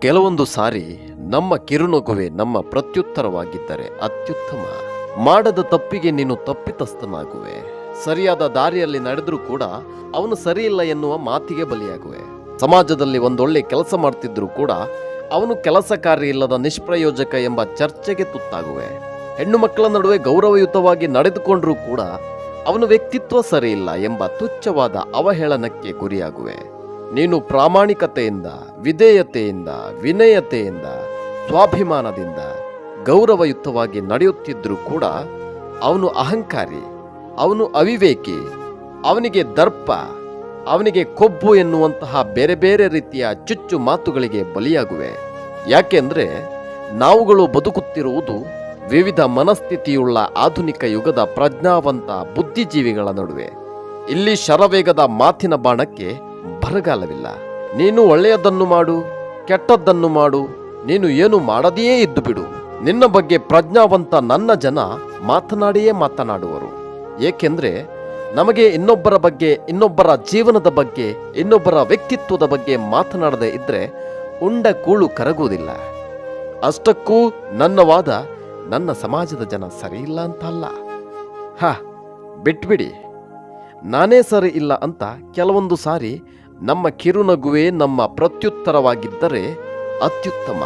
ಕೆಲವೊಂದು ಸಾರಿ ನಮ್ಮ ಕಿರುನಗುವೆ ನಮ್ಮ ಪ್ರತ್ಯುತ್ತರವಾಗಿದ್ದರೆ ಅತ್ಯುತ್ತಮ. ಮಾಡದ ತಪ್ಪಿಗೆ ನೀನು ತಪ್ಪಿತಸ್ಥನಾಗುವೆ. ಸರಿಯಾದ ದಾರಿಯಲ್ಲಿ ನಡೆದರೂ ಕೂಡ ಅವನು ಸರಿಯಿಲ್ಲ ಎನ್ನುವ ಮಾತಿಗೆ ಬಲಿಯಾಗುವೆ. ಸಮಾಜದಲ್ಲಿ ಒಂದೊಳ್ಳೆ ಕೆಲಸ ಮಾಡ್ತಿದ್ರೂ ಕೂಡ ಅವನು ಕೆಲಸ ಕಾರ್ಯ ಇಲ್ಲದ ನಿಷ್ಪ್ರಯೋಜಕ ಎಂಬ ಚರ್ಚೆಗೆ ತುತ್ತಾಗುವೆ. ಹೆಣ್ಣು ಮಕ್ಕಳ ನಡುವೆ ಗೌರವಯುತವಾಗಿ ನಡೆದುಕೊಂಡ್ರೂ ಕೂಡ ಅವನ ವ್ಯಕ್ತಿತ್ವ ಸರಿಯಿಲ್ಲ ಎಂಬ ತುಚ್ಛವಾದ ಅವಹೇಳನಕ್ಕೆ ಗುರಿಯಾಗುವೆ. ನೀನು ಪ್ರಾಮಾಣಿಕತೆಯಿಂದ, ವಿಧೇಯತೆಯಿಂದ, ವಿನಯತೆಯಿಂದ, ಸ್ವಾಭಿಮಾನದಿಂದ, ಗೌರವಯುತವಾಗಿ ನಡೆಯುತ್ತಿದ್ದರೂ ಕೂಡ ಅವನು ಅಹಂಕಾರಿ, ಅವನು ಅವಿವೇಕಿ, ಅವನಿಗೆ ದರ್ಪ, ಅವನಿಗೆ ಕೊಬ್ಬು ಎನ್ನುವಂತಹ ಬೇರೆ ಬೇರೆ ರೀತಿಯ ಚುಚ್ಚು ಮಾತುಗಳಿಗೆ ಬಲಿಯಾಗುವೆ. ಯಾಕೆಂದರೆ ನಾವುಗಳು ಬದುಕುತ್ತಿರುವುದು ವಿವಿಧ ಮನಸ್ಥಿತಿಯುಳ್ಳ ಆಧುನಿಕ ಯುಗದ ಪ್ರಜ್ಞಾವಂತ ಬುದ್ಧಿಜೀವಿಗಳ ನಡುವೆ. ಇಲ್ಲಿ ಶರವೇಗದ ಮಾತಿನ ಬಾಣಕ್ಕೆ ಬರಗಾಲವಿಲ್ಲ. ನೀನು ಒಳ್ಳೆಯದನ್ನು ಮಾಡು, ಕೆಟ್ಟದ್ದನ್ನು ಮಾಡು, ನೀನು ಏನು ಮಾಡದೆಯೇ ಇದ್ದು ಬಿಡು. ನಿನ್ನ ಬಗ್ಗೆ ಪ್ರಜ್ಞಾವಂತ ನನ್ನ ಜನ ಮಾತನಾಡಿಯೇ ಮಾತನಾಡುವರು. ಏಕೆಂದ್ರೆ ನಮಗೆ ಇನ್ನೊಬ್ಬರ ಬಗ್ಗೆ, ಇನ್ನೊಬ್ಬರ ಜೀವನದ ಬಗ್ಗೆ, ಇನ್ನೊಬ್ಬರ ವ್ಯಕ್ತಿತ್ವದ ಬಗ್ಗೆ ಮಾತನಾಡದೆ ಇದ್ರೆ ಉಂಡ ಕೂಳು ಕರಗುವುದಿಲ್ಲ. ಅಷ್ಟಕ್ಕೂ ನನ್ನ ವಾದ ನನ್ನ ಸಮಾಜದ ಜನ ಸರಿಯಿಲ್ಲ ಅಂತ ಅಲ್ಲ ಹ, ಬಿಟ್ಬಿಡಿ. ನಾನೇ ಸರಿ ಇಲ್ಲ ಅಂತ ಕೆಲವೊಂದು ಸಾರಿ ನಮ್ಮ ಕಿರುನಗುವೆ ನಮ್ಮ ಪ್ರತ್ಯುತ್ತರವಾಗಿದ್ದರೆ ಅತ್ಯುತ್ತಮ.